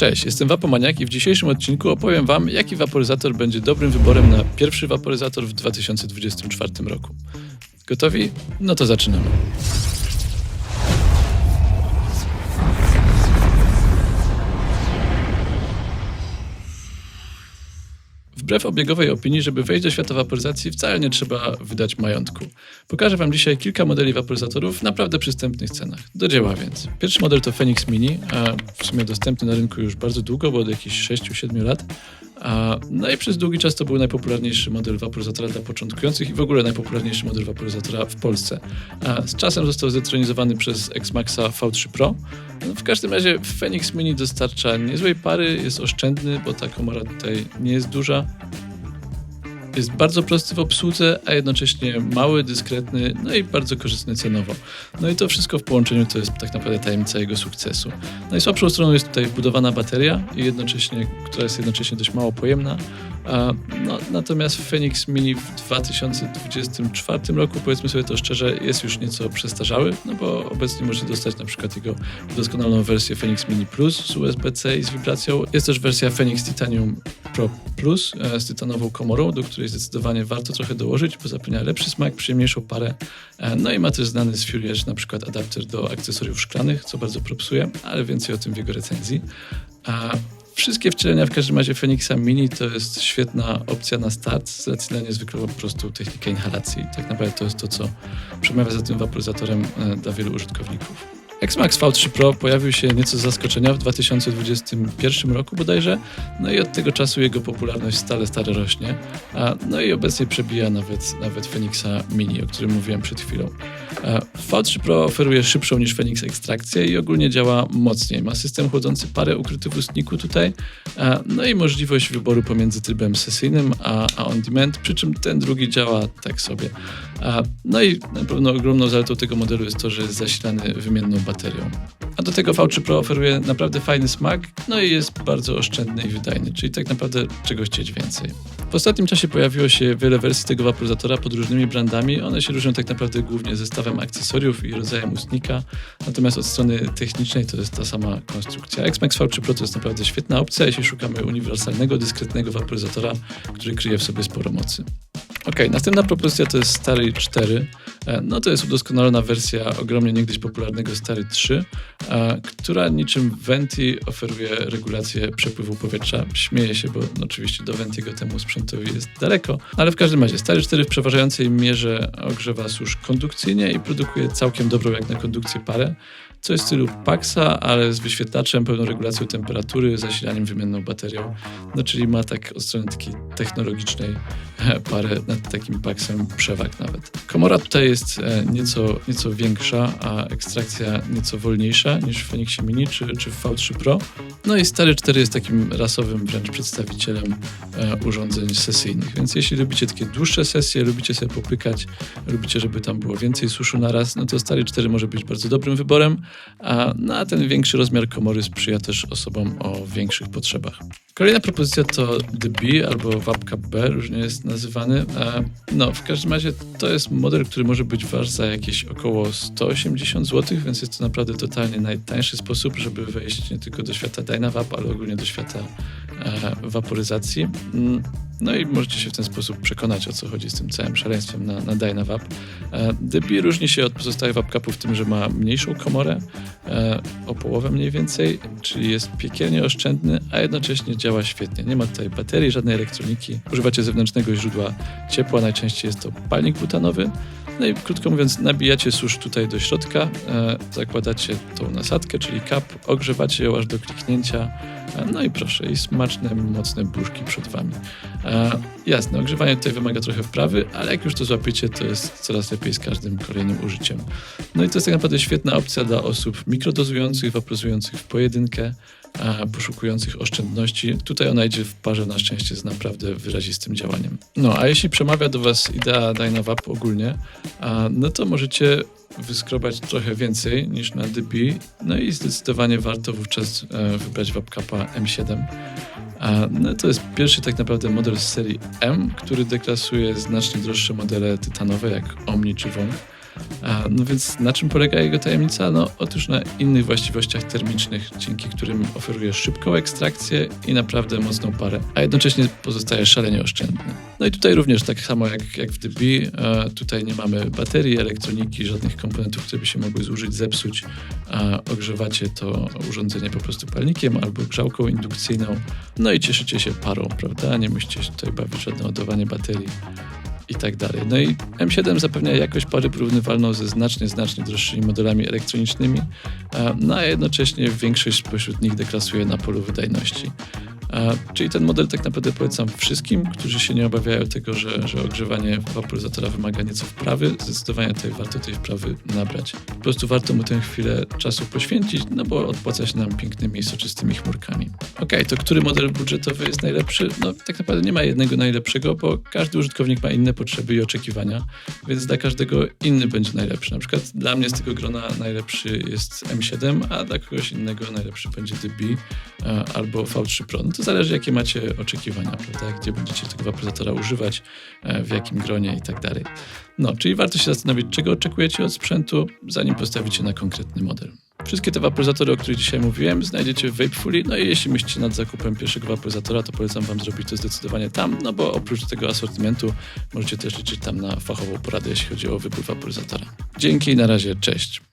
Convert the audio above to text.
Cześć, jestem Wapomaniak i w dzisiejszym odcinku opowiem Wam, jaki waporyzator będzie dobrym wyborem na pierwszy waporyzator w 2024 roku. Gotowi? No to zaczynamy. Wbrew obiegowej opinii, żeby wejść do świata waporyzacji, wcale nie trzeba wydać majątku. Pokażę Wam dzisiaj kilka modeli waporyzatorów w naprawdę przystępnych cenach. Do dzieła więc. Pierwszy model to Phoenix Mini, a w sumie dostępny na rynku już bardzo długo, bo od jakichś 6-7 lat. No i przez długi czas to był najpopularniejszy model waporyzatora dla początkujących i w ogóle najpopularniejszy model waporyzatora w Polsce. Z czasem został zdetronizowany przez Xmaxa V3 Pro. No, w każdym razie Phoenix Mini dostarcza niezłej pary, jest oszczędny, bo ta komora tutaj nie jest duża. Jest bardzo prosty w obsłudze, a jednocześnie mały, dyskretny, no i bardzo korzystny cenowo. No i to wszystko w połączeniu to jest tak naprawdę tajemnica jego sukcesu. Najsłabszą stroną jest tutaj wbudowana bateria, jednocześnie, która jest jednocześnie dość mało pojemna. No, natomiast Phoenix Mini w 2024 roku, powiedzmy sobie to szczerze, jest już nieco przestarzały, no bo obecnie możecie dostać na przykład jego doskonałą wersję Phoenix Mini Plus z USB-C i z wibracją. Jest też wersja Phoenix Titanium Pro Plus e, z tytanową komorą, do której zdecydowanie warto trochę dołożyć, bo zapewnia lepszy smak, przyjemniejszą parę. E, No i ma też znany z Fury Edge na przykład adapter do akcesoriów szklanych, co bardzo propsuje, ale więcej o tym w jego recenzji. A Wszystkie wcielenia w każdym razie Phoenixa Mini to jest świetna opcja na start z racji na po prostu technikę inhalacji. Tak naprawdę to jest to, co przemawia za tym waporyzatorem e, dla wielu użytkowników. Xmax V3 Pro pojawił się nieco z zaskoczenia w 2021 roku bodajże, no i od tego czasu jego popularność stale, stale rośnie, a, no i obecnie przebija nawet, nawet Phoenixa Mini, o którym mówiłem przed chwilą. E, V3 Pro oferuje szybszą niż Phoenix ekstrakcję i ogólnie działa mocniej. Ma system chłodzący parę ukryty w ustniku tutaj, no i możliwość wyboru pomiędzy trybem sesyjnym a, a on demand, przy czym ten drugi działa tak sobie. No i na pewno ogromną zaletą tego modelu jest to, że jest zasilany wymienną baterią. A do tego V3 Pro oferuje naprawdę fajny smak, no i jest bardzo oszczędny i wydajny, czyli tak naprawdę czego chcieć więcej. W ostatnim czasie pojawiło się wiele wersji tego waporyzatora pod różnymi brandami. One się różnią tak naprawdę głównie zestawem akcesoriów i rodzajem ustnika, natomiast od strony technicznej to jest ta sama konstrukcja. Xmax V3 Pro to jest naprawdę świetna opcja, jeśli szukamy uniwersalnego, dyskretnego waporyzatora, który kryje w sobie sporo mocy. Ok, następna propozycja to jest Stary 4. E, No to jest udoskonalona wersja ogromnie niegdyś popularnego Stary 3, e, która niczym Venti oferuje regulację przepływu powietrza. Śmieję się, bo oczywiście do Ventiego temu sprzętowi jest daleko, ale w każdym razie Stary 4 w przeważającej mierze ogrzewa susz kondukcyjnie i produkuje całkiem dobrą jak na kondukcję parę. Coś w stylu Paxa, ale z wyświetlaczem, pełną regulacją temperatury, zasilaniem wymienną baterią. No czyli ma tak od strony takiej technologicznej e, parę nad takim Paxem przewag nawet. Komora tutaj jest e, nieco, nieco większa, a ekstrakcja nieco wolniejsza niż w Phoenixie Mini czy, czy w V3 Pro. No i Stary 4 jest takim rasowym wręcz przedstawicielem e, urządzeń sesyjnych, więc jeśli lubicie takie dłuższe sesje, lubicie sobie popykać, lubicie, żeby tam było więcej suszu na raz, no to Stary 4 może być bardzo dobrym wyborem, a, no, a ten większy rozmiar komory sprzyja też osobom o większych potrzebach. Kolejna propozycja to The B albo Wapcap B, różnie jest nazywany. No, w każdym razie to jest model, który może być wasz za jakieś około 180 zł, więc jest to naprawdę totalnie najtańszy sposób, żeby wejść nie tylko do świata Dynavap, ale ogólnie do świata e, waporyzacji. No i możecie się w ten sposób przekonać, o co chodzi z tym całym szaleństwem na, na Dynavap. E, B różni się od pozostałych Wapcapów tym, że ma mniejszą komorę, e, o połowę mniej więcej, czyli jest piekielnie oszczędny, a jednocześnie działa świetnie. Nie ma tutaj baterii, żadnej elektroniki. Używacie zewnętrznego źródła ciepła, najczęściej jest to palnik butanowy. No i krótko mówiąc, nabijacie susz tutaj do środka, e, zakładacie tą nasadkę, czyli kap, ogrzewacie ją aż do kliknięcia, no i proszę, i smaczne, mocne buszki przed wami. E, jasne, ogrzewanie tutaj wymaga trochę wprawy, ale jak już to złapiecie, to jest coraz lepiej z każdym kolejnym użyciem. No i to jest tak naprawdę świetna opcja dla osób mikrodozujących, waporyzujących w pojedynkę, a poszukujących oszczędności. Tutaj ona idzie w parze na szczęście z naprawdę wyrazistym działaniem. No a jeśli przemawia do Was idea Dynavap ogólnie, a, no to możecie wyskrobać trochę więcej niż na DB, no i zdecydowanie warto wówczas e, wybrać Wapcapa M7. A, no to jest pierwszy tak naprawdę model z serii M, który deklasuje znacznie droższe modele tytanowe jak Omni czy Wong. No więc na czym polega jego tajemnica? No otóż na innych właściwościach termicznych, dzięki którym oferuje szybką ekstrakcję i naprawdę mocną parę, a jednocześnie pozostaje szalenie oszczędny. No i tutaj również tak samo jak, jak w DB, tutaj nie mamy baterii, elektroniki, żadnych komponentów, które by się mogły zużyć, zepsuć, ogrzewacie to urządzenie po prostu palnikiem albo grzałką indukcyjną, no i cieszycie się parą, prawda? Nie musicie się tutaj bawić żadne ładowanie baterii i tak dalej. No i M7 zapewnia jakość pary porównywalną ze znacznie, znacznie droższymi modelami elektronicznymi, no a jednocześnie większość spośród nich deklasuje na polu wydajności. A, czyli ten model tak naprawdę polecam wszystkim, którzy się nie obawiają tego, że, że ogrzewanie waporyzatora wymaga nieco wprawy. Zdecydowanie tutaj warto tej wprawy nabrać. Po prostu warto mu tę chwilę czasu poświęcić, no bo odpłaca się nam pięknymi, soczystymi chmurkami. Okej, to który model budżetowy jest najlepszy? No tak naprawdę nie ma jednego najlepszego, bo każdy użytkownik ma inne potrzeby i oczekiwania, więc dla każdego inny będzie najlepszy. Na przykład dla mnie z tego grona najlepszy jest M7, a dla kogoś innego najlepszy będzie DB e, albo V3 Pro. No to zależy, jakie macie oczekiwania, prawda? Gdzie będziecie tego waporyzatora używać, e, w jakim gronie i tak dalej. No, czyli warto się zastanowić, czego oczekujecie od sprzętu, zanim postawicie na konkretny model. Wszystkie te waporyzatory, o których dzisiaj mówiłem, znajdziecie w Vapefully. No i jeśli myślicie nad zakupem pierwszego waporyzatora, to polecam Wam zrobić to zdecydowanie tam, no bo oprócz tego asortymentu możecie też liczyć tam na fachową poradę, jeśli chodzi o wybór waporyzatora. Dzięki, na razie, cześć.